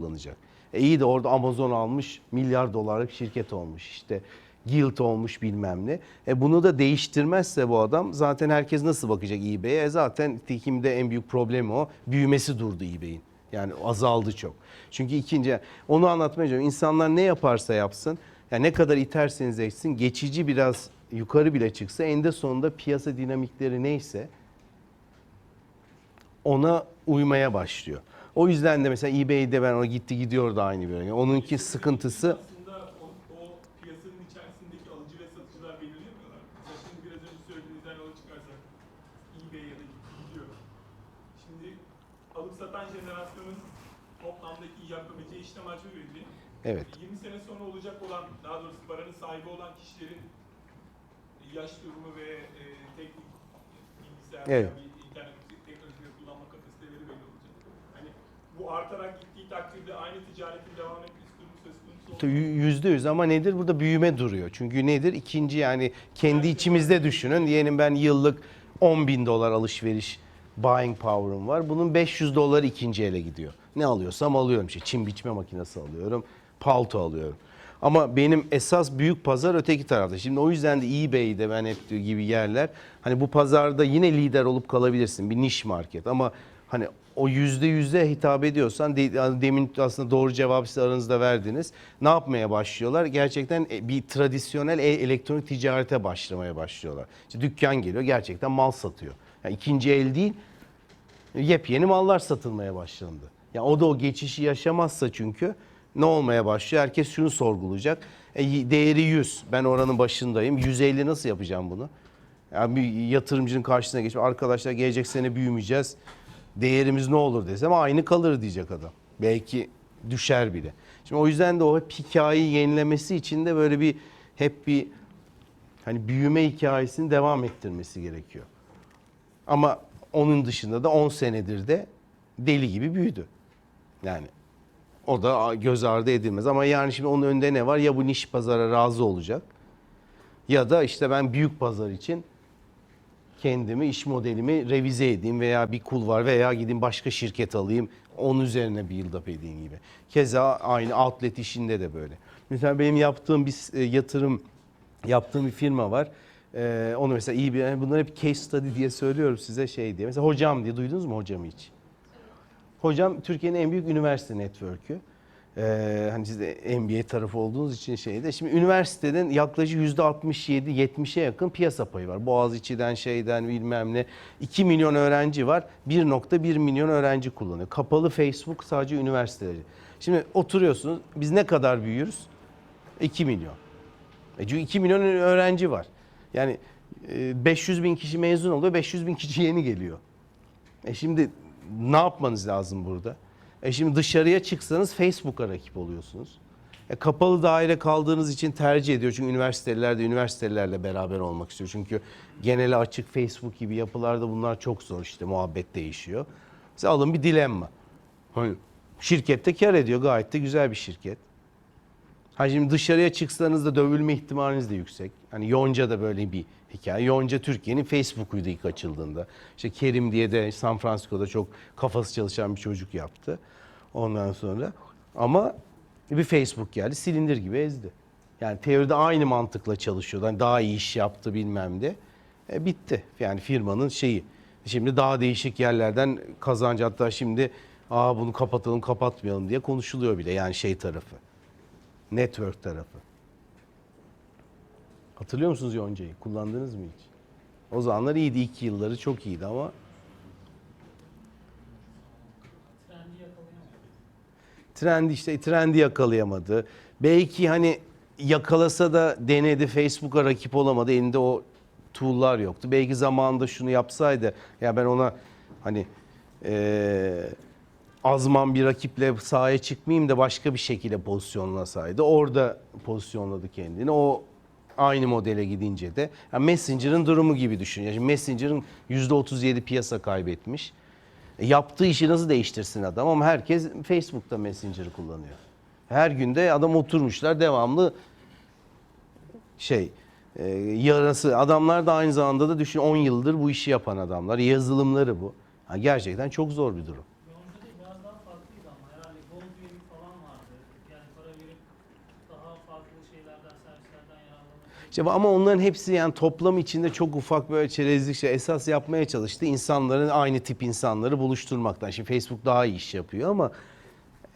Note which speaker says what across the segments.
Speaker 1: kullanacak. E iyi de orada Amazon almış milyar dolarlık şirket olmuş işte. Guild olmuş bilmem ne. E bunu da değiştirmezse bu adam zaten herkes nasıl bakacak eBay'e? E zaten Tekim'de en büyük problemi o. Büyümesi durdu eBay'in. Yani azaldı çok. Çünkü ikinci onu anlatmaya çalışıyorum. İnsanlar ne yaparsa yapsın yani ne kadar iterseniz etsin geçici biraz yukarı bile çıksa eninde sonunda piyasa dinamikleri neyse ona uymaya başlıyor. O yüzden de mesela eBay'de ben o gitti gidiyor da aynı böyle. Onunki sıkıntısı
Speaker 2: Aslında o, o piyasanın içerisindeki alıcı ve satıcılar belirlemiyorlar. Mesela şimdi biraz önce söylediğinizden yola çıkarsak eBay ya da gidiyor. Şimdi alıp satan jenerasyonun toplamdaki yapabileceği işlem hacmi belli.
Speaker 1: evet
Speaker 2: 20 sene sonra olacak olan, daha doğrusu paranın sahibi olan kişilerin yaş durumu ve e, teknik bilgisayar
Speaker 1: Evet
Speaker 2: bir internet teknolojileri kullanma kapasiteleri belli olacak. Hani bu artarak gittiği takdirde aynı ticaretin devam etmesi durumu söz konusu olur.
Speaker 1: yüzde yüz ama nedir burada büyüme duruyor. Çünkü nedir ikinci yani kendi içimizde düşünün diyelim ben yıllık 10 bin dolar alışveriş buying power'ım var. Bunun 500 doları ikinci ele gidiyor. Ne alıyorsam alıyorum işte çim biçme makinesi alıyorum, palto alıyorum. Ama benim esas büyük pazar öteki tarafta. Şimdi o yüzden de eBay'de ben hep gibi yerler. Hani bu pazarda yine lider olup kalabilirsin. Bir niş market ama hani o yüzde yüze hitap ediyorsan de- yani demin aslında doğru cevabı siz aranızda verdiniz. Ne yapmaya başlıyorlar? Gerçekten e, bir tradisyonel e- elektronik ticarete başlamaya başlıyorlar. İşte dükkan geliyor gerçekten mal satıyor. Yani ikinci el değil yepyeni mallar satılmaya başlandı. Ya o da o geçişi yaşamazsa çünkü ne olmaya başlıyor? Herkes şunu sorgulayacak. E, değeri 100. Ben oranın başındayım. 150 nasıl yapacağım bunu? Yani bir yatırımcının karşısına geçip arkadaşlar gelecek sene büyümeyeceğiz. Değerimiz ne olur desem aynı kalır diyecek adam. Belki düşer bile. Şimdi o yüzden de o hep hikayeyi yenilemesi için de böyle bir hep bir hani büyüme hikayesini devam ettirmesi gerekiyor. Ama onun dışında da 10 senedir de deli gibi büyüdü. Yani o da göz ardı edilmez. Ama yani şimdi onun önünde ne var? Ya bu niş pazara razı olacak ya da işte ben büyük pazar için kendimi, iş modelimi revize edeyim veya bir kul var veya gideyim başka şirket alayım. Onun üzerine build up edeyim gibi. Keza aynı outlet işinde de böyle. Mesela benim yaptığım bir e, yatırım, yaptığım bir firma var. Ee, onu mesela iyi bir, yani bunları hep case study diye söylüyorum size şey diye. Mesela hocam diye duydunuz mu hocamı hiç? Hocam Türkiye'nin en büyük üniversite network'ü. Ee, hani siz de MBA tarafı olduğunuz için şeyde. Şimdi üniversitenin yaklaşık %67-70'e yakın piyasa payı var. Boğaziçi'den şeyden bilmem ne. 2 milyon öğrenci var. 1.1 milyon öğrenci kullanıyor. Kapalı Facebook sadece üniversiteleri. Şimdi oturuyorsunuz. Biz ne kadar büyüyoruz? 2 milyon. E çünkü 2 milyon öğrenci var. Yani e, 500 bin kişi mezun oluyor, 500 bin kişi yeni geliyor. E şimdi ne yapmanız lazım burada? E şimdi dışarıya çıksanız Facebook'a rakip oluyorsunuz. E kapalı daire kaldığınız için tercih ediyor. Çünkü üniversiteler de üniversitelerle beraber olmak istiyor. Çünkü genele açık Facebook gibi yapılarda bunlar çok zor işte muhabbet değişiyor. Size alın bir dilemma. Hani şirkette kar ediyor gayet de güzel bir şirket. Ha şimdi dışarıya çıksanız da dövülme ihtimaliniz de yüksek. Hani Yonca da böyle bir hikaye. Yonca Türkiye'nin Facebook'uydu ilk açıldığında. İşte Kerim diye de San Francisco'da çok kafası çalışan bir çocuk yaptı. Ondan sonra ama bir Facebook geldi silindir gibi ezdi. Yani teoride aynı mantıkla çalışıyordu. Hani daha iyi iş yaptı bilmem de. E, bitti. Yani firmanın şeyi. Şimdi daha değişik yerlerden kazancı hatta şimdi Aa bunu kapatalım kapatmayalım diye konuşuluyor bile yani şey tarafı. Network tarafı. Hatırlıyor musunuz Yonca'yı? Kullandınız mı hiç? O zamanlar iyiydi. ilk yılları çok iyiydi ama
Speaker 3: Trendi yakalayamadı.
Speaker 1: trendi işte trendi yakalayamadı. Belki hani yakalasa da denedi Facebook'a rakip olamadı. Elinde o tool'lar yoktu. Belki zamanında şunu yapsaydı ya ben ona hani eee azman bir rakiple sahaya çıkmayayım da başka bir şekilde pozisyonlasaydı. Orada pozisyonladı kendini. O aynı modele gidince de yani Messenger'ın durumu gibi düşün. Yani Messenger'ın %37 piyasa kaybetmiş. E, yaptığı işi nasıl değiştirsin adam ama herkes Facebook'ta Messenger'ı kullanıyor. Her günde adam oturmuşlar devamlı şey e, yarası adamlar da aynı zamanda da düşün 10 yıldır bu işi yapan adamlar. Yazılımları bu. Ha, gerçekten çok zor bir durum.
Speaker 3: Yonca'da biraz daha farklıydı ama herhalde Gold üyelik falan şeylerden, servislerden
Speaker 1: ama onların hepsi yani toplam içinde çok ufak böyle çerezlik şey esas yapmaya çalıştı. İnsanların aynı tip insanları buluşturmaktan. Şimdi Facebook daha iyi iş yapıyor ama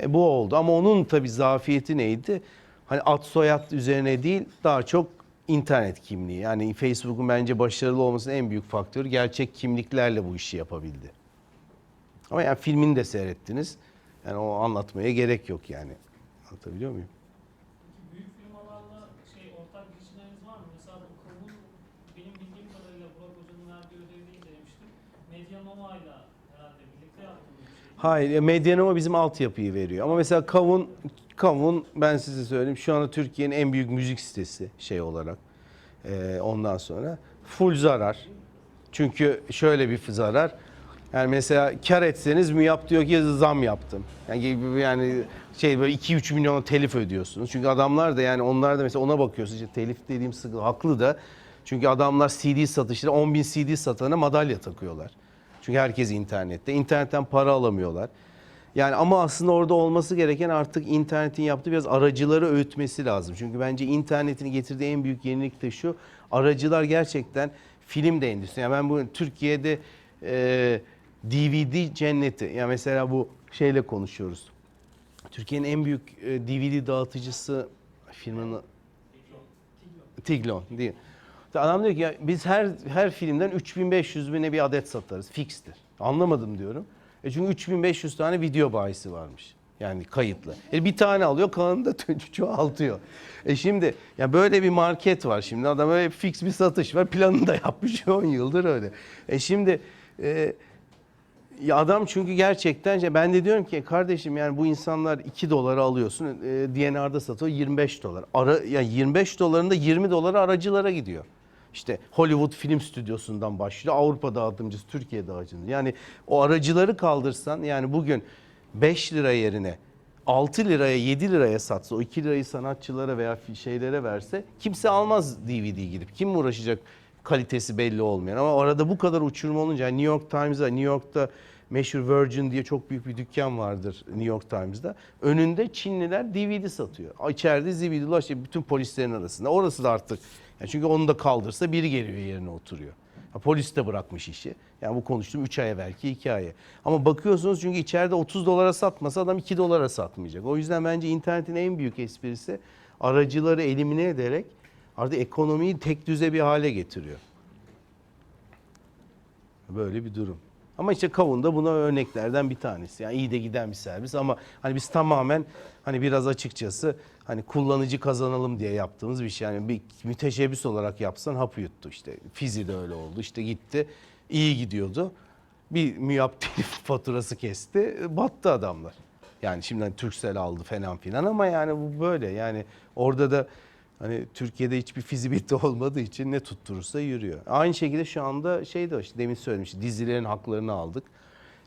Speaker 1: e, bu oldu. Ama onun tabii zafiyeti neydi? Hani ad soyad üzerine değil daha çok internet kimliği. Yani Facebook'un bence başarılı olmasının en büyük faktörü gerçek kimliklerle bu işi yapabildi. Ama yani filmini de seyrettiniz. Yani o anlatmaya gerek yok yani. Anlatabiliyor muyum?
Speaker 3: Peki büyük firmalarla şey ortak girişimleriniz var mı? Mesela bu kavun benim bildiğim kadarıyla Burak Hoca'nın verdiği ödevi değil demiştim. Medianoma'yla herhalde birlikte yaptığınız bir şey.
Speaker 1: Hayır, Medianoma bizim altyapıyı veriyor. Ama mesela Kavun, Kavun ben size söyleyeyim şu anda Türkiye'nin en büyük müzik sitesi şey olarak. E, ondan sonra full zarar. Çünkü şöyle bir zarar. Yani mesela kar etseniz MÜYAP diyor ki zam yaptım. Yani yani şey böyle 2-3 milyon telif ödüyorsunuz. Çünkü adamlar da yani onlar da mesela ona bakıyorsun. İşte telif dediğim sıkı haklı da. Çünkü adamlar CD satışları 10 bin CD satana madalya takıyorlar. Çünkü herkes internette. İnternetten para alamıyorlar. Yani ama aslında orada olması gereken artık internetin yaptığı biraz aracıları öğütmesi lazım. Çünkü bence internetin getirdiği en büyük yenilik de şu. Aracılar gerçekten film de endüstri. Yani ben bu Türkiye'de e, DVD cenneti. Yani mesela bu şeyle konuşuyoruz. Türkiye'nin en büyük e, DVD dağıtıcısı firmanın Tiglon değil. Adam diyor ki ya biz her her filmden 3500 bine bir adet satarız. Fikstir. Anlamadım diyorum. E çünkü 3500 tane video bahisi varmış. Yani kayıtlı. E bir tane alıyor kalanını da çoğaltıyor. E şimdi ya böyle bir market var şimdi. Adam öyle fix bir satış var. Planını da yapmış 10 yıldır öyle. E şimdi e, ya adam çünkü gerçekten ben de diyorum ki kardeşim yani bu insanlar 2 dolara alıyorsun. E, DNR'da satıyor 25 dolar. Ara, yani 25 dolarında 20 dolara aracılara gidiyor. İşte Hollywood film stüdyosundan başlıyor. Avrupa dağıtımcısı, Türkiye dağıtımcısı. Yani o aracıları kaldırsan yani bugün 5 lira yerine 6 liraya 7 liraya satsa o 2 lirayı sanatçılara veya şeylere verse kimse almaz DVD gidip. Kim uğraşacak kalitesi belli olmayan. Ama arada bu kadar uçurum olunca New York Times'da New York'ta meşhur Virgin diye çok büyük bir dükkan vardır New York Times'da. Önünde Çinliler DVD satıyor. İçeride DVD dolaşıyor bütün polislerin arasında. Orası da artık yani çünkü onu da kaldırsa biri geliyor yerine oturuyor. Ha, polis de bırakmış işi. Yani bu konuştuğum 3 ay belki hikaye. Ama bakıyorsunuz çünkü içeride 30 dolara satmasa adam 2 dolara satmayacak. O yüzden bence internetin en büyük esprisi aracıları elimine ederek artık ekonomiyi tek düze bir hale getiriyor. Böyle bir durum. Ama işte Kavun da buna örneklerden bir tanesi. Yani iyi de giden bir servis ama hani biz tamamen hani biraz açıkçası hani kullanıcı kazanalım diye yaptığımız bir şey. Yani bir müteşebbis olarak yapsan hapı yuttu işte. Fizi de öyle oldu. İşte gitti. iyi gidiyordu. Bir müyap telif faturası kesti. Battı adamlar. Yani şimdi hani Turkcell aldı falan filan ama yani bu böyle. Yani orada da Hani Türkiye'de hiçbir fizibilite olmadığı için ne tutturursa yürüyor. Aynı şekilde şu anda şey de işte demin söylemiştim dizilerin haklarını aldık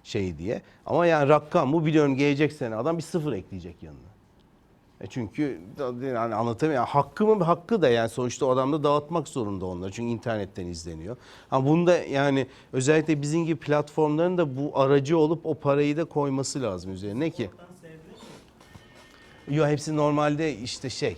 Speaker 1: şey diye. Ama yani rakam bu biliyorum gelecek sene adam bir sıfır ekleyecek yanına. E çünkü yani anlatamıyorum. Hakkı mı hakkı da yani sonuçta o adam da dağıtmak zorunda onları. Çünkü internetten izleniyor. Ama bunda yani özellikle bizim gibi platformların da bu aracı olup o parayı da koyması lazım üzerine ki.
Speaker 3: Mi?
Speaker 1: Yok hepsi normalde işte şey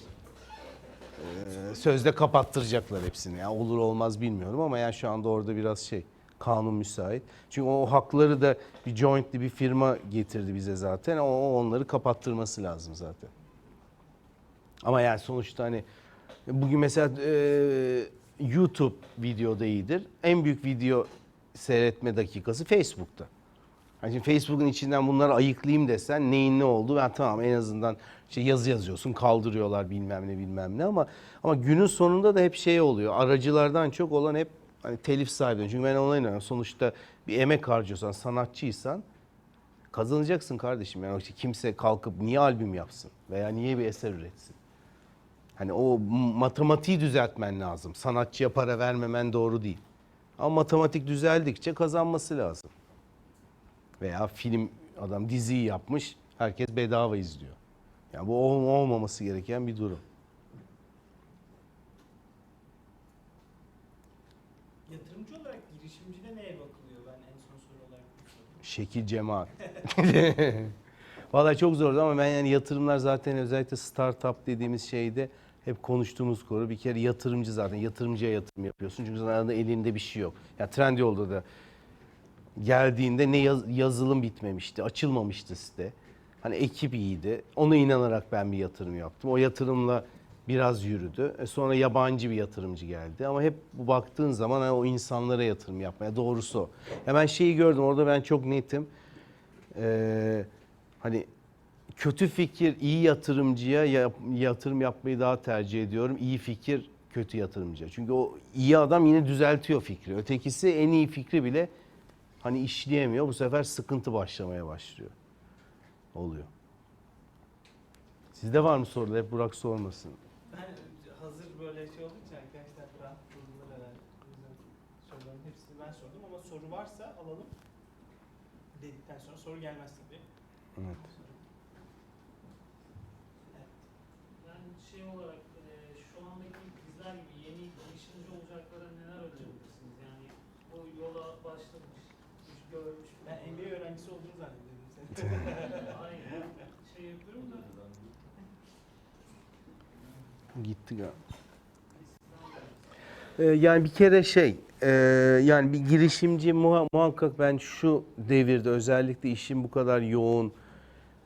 Speaker 1: e, sözde kapattıracaklar hepsini. Yani olur olmaz bilmiyorum ama yani şu anda orada biraz şey kanun müsait. Çünkü o hakları da bir jointli bir firma getirdi bize zaten. O onları kapattırması lazım zaten. Ama yani sonuçta hani bugün mesela e, YouTube videoda iyidir. En büyük video seyretme dakikası Facebook'ta. Hani şimdi Facebook'un içinden bunları ayıklayayım desen neyin ne olduğu ben tamam en azından işte yazı yazıyorsun kaldırıyorlar bilmem ne bilmem ne ama ama günün sonunda da hep şey oluyor. Aracılardan çok olan hep hani telif sahibi. Çünkü ben ona inanıyorum. Sonuçta bir emek harcıyorsan, sanatçıysan kazanacaksın kardeşim. Yani işte kimse kalkıp niye albüm yapsın veya niye bir eser üretsin? Hani o matematiği düzeltmen lazım. Sanatçıya para vermemen doğru değil. Ama matematik düzeldikçe kazanması lazım. Veya film adam diziyi yapmış, herkes bedava izliyor. Yani bu ol- olmaması gereken bir durum.
Speaker 4: Yatırımcı olarak girişimcide neye bakılıyor? Ben en son soru olarak.
Speaker 1: Şekil cemaat. Vallahi çok zordu ama ben yani yatırımlar zaten özellikle startup dediğimiz şeyde hep konuştuğumuz konu bir kere yatırımcı zaten. Yatırımcıya yatırım yapıyorsun. Çünkü zaten elinde bir şey yok. Ya Trendyol'da da geldiğinde ne yaz- yazılım bitmemişti, açılmamıştı site. Hani ekip iyiydi. Ona inanarak ben bir yatırım yaptım. O yatırımla biraz yürüdü. E sonra yabancı bir yatırımcı geldi. Ama hep bu baktığın zaman hani o insanlara yatırım yapmaya doğrusu o. Ya ben şeyi gördüm orada ben çok netim. Ee, hani kötü fikir iyi yatırımcıya yap- yatırım yapmayı daha tercih ediyorum. İyi fikir kötü yatırımcıya. Çünkü o iyi adam yine düzeltiyor fikri. Ötekisi en iyi fikri bile hani işleyemiyor. Bu sefer sıkıntı başlamaya başlıyor. Oluyor. Sizde var mı sorular? Hep Burak sormasın.
Speaker 4: Ben hazır böyle şey olunca arkadaşlar rahat durdular herhalde. Soruların hepsini ben sordum ama soru varsa alalım. Dedikten sonra soru gelmez tabii.
Speaker 1: Evet.
Speaker 3: Ben şey olarak e, şu andaki bizler gibi yeni girişimci olacaklara neler önerebilirsiniz? Yani bu yola başlamış, görmüş.
Speaker 4: Ben MBA öğrencisi olduğunu zannediyorum.
Speaker 3: Aynen. Şey yapıyorum da
Speaker 1: Gitti galiba. Ee, yani bir kere şey, e, yani bir girişimci muha- muhakkak ben şu devirde özellikle işin bu kadar yoğun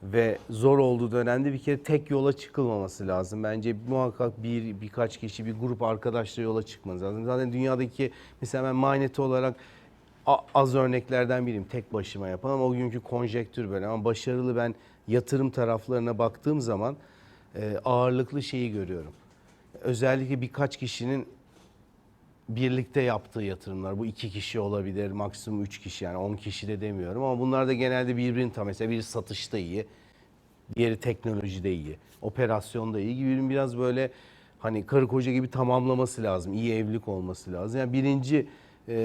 Speaker 1: ve zor olduğu dönemde bir kere tek yola çıkılmaması lazım. Bence muhakkak bir birkaç kişi, bir grup arkadaşla yola çıkmanız lazım. Zaten dünyadaki mesela ben Mynet olarak az örneklerden biriyim. Tek başıma yapan ama o günkü konjektür böyle. Ama başarılı ben yatırım taraflarına baktığım zaman e, ağırlıklı şeyi görüyorum. Özellikle birkaç kişinin birlikte yaptığı yatırımlar. Bu iki kişi olabilir, maksimum üç kişi yani on kişi de demiyorum ama bunlar da genelde birbirini tam. Mesela biri satışta iyi, diğeri teknolojide iyi, operasyonda iyi gibi biraz böyle hani karı koca gibi tamamlaması lazım. iyi evlilik olması lazım. Yani birinci e,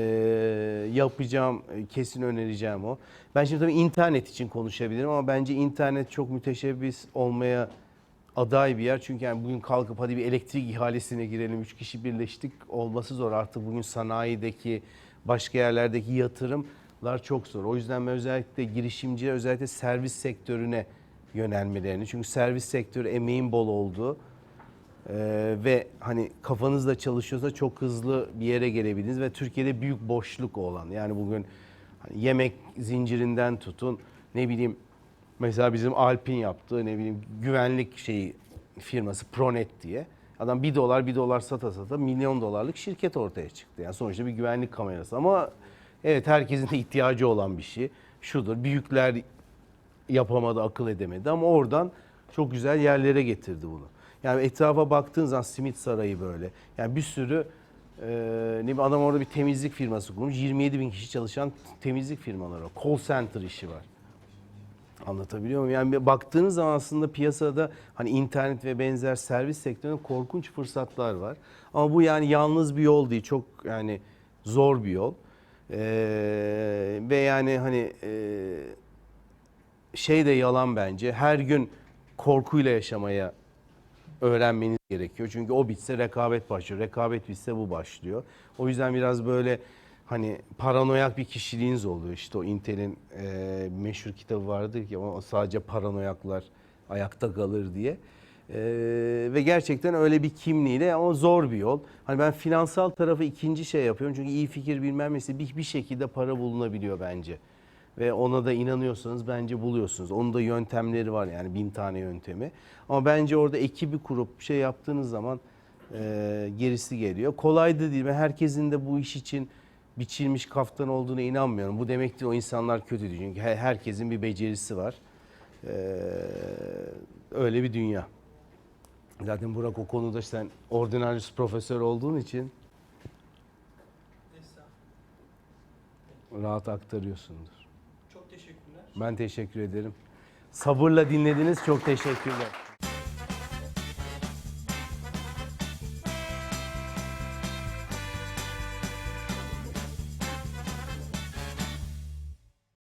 Speaker 1: yapacağım, e, kesin önereceğim o. Ben şimdi tabii internet için konuşabilirim ama bence internet çok müteşebbis olmaya aday bir yer. Çünkü yani bugün kalkıp hadi bir elektrik ihalesine girelim, üç kişi birleştik olması zor. Artık bugün sanayideki, başka yerlerdeki yatırımlar çok zor. O yüzden ben özellikle girişimciler, özellikle servis sektörüne yönelmelerini. Çünkü servis sektörü emeğin bol olduğu ee, ve hani kafanızla çalışıyorsa çok hızlı bir yere gelebiliriz ve Türkiye'de büyük boşluk olan yani bugün hani yemek zincirinden tutun ne bileyim mesela bizim Alpin yaptığı ne bileyim güvenlik şeyi firması Pronet diye adam bir dolar bir dolar sata sata milyon dolarlık şirket ortaya çıktı. Yani sonuçta bir güvenlik kamerası ama evet herkesin de ihtiyacı olan bir şey. Şudur büyükler yapamadı, akıl edemedi ama oradan çok güzel yerlere getirdi bunu. Yani etrafa baktığın zaman simit sarayı böyle. Yani bir sürü e, ne bileyim adam orada bir temizlik firması kurmuş. 27 bin kişi çalışan temizlik firmaları var. Call center işi var. Anlatabiliyor muyum? Yani baktığınız zaman aslında piyasada hani internet ve benzer servis sektöründe korkunç fırsatlar var. Ama bu yani yalnız bir yol değil. Çok yani zor bir yol. Ee, ve yani hani e, şey de yalan bence. Her gün korkuyla yaşamaya öğrenmeniz gerekiyor. Çünkü o bitse rekabet başlıyor. Rekabet bitse bu başlıyor. O yüzden biraz böyle hani paranoyak bir kişiliğiniz oluyor. İşte o Intel'in e, meşhur kitabı vardır ki ama sadece paranoyaklar ayakta kalır diye. E, ve gerçekten öyle bir kimliğiyle ama zor bir yol. Hani ben finansal tarafı ikinci şey yapıyorum. Çünkü iyi fikir bilmem nesi bir, bir şekilde para bulunabiliyor bence. Ve ona da inanıyorsanız bence buluyorsunuz. Onun da yöntemleri var yani bin tane yöntemi. Ama bence orada ekibi kurup şey yaptığınız zaman e, gerisi geliyor. Kolay da değil. Ben herkesin de bu iş için biçilmiş kaftan olduğuna inanmıyorum. Bu demek değil o insanlar kötü değil. Çünkü her- herkesin bir becerisi var. E, öyle bir dünya. Zaten Burak o konuda sen ordinarius profesör olduğun için rahat aktarıyorsundur. Ben teşekkür ederim. Sabırla dinlediniz. Çok teşekkürler.